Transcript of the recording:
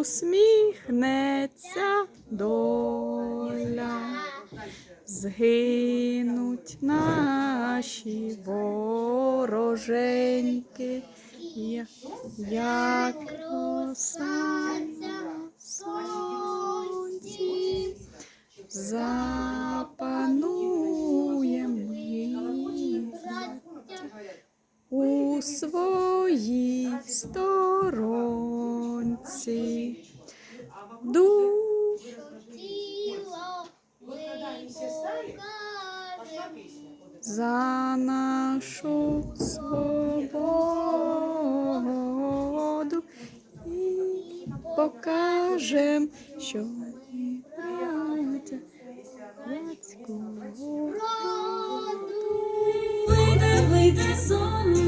усміхнеться доля, згинуть наші вороженьки, як роса сонці, запануєм ми у своїй сторонці. Тіло за нашу свободу і покажем, що ми браття братського роду. Вийде, вийде сон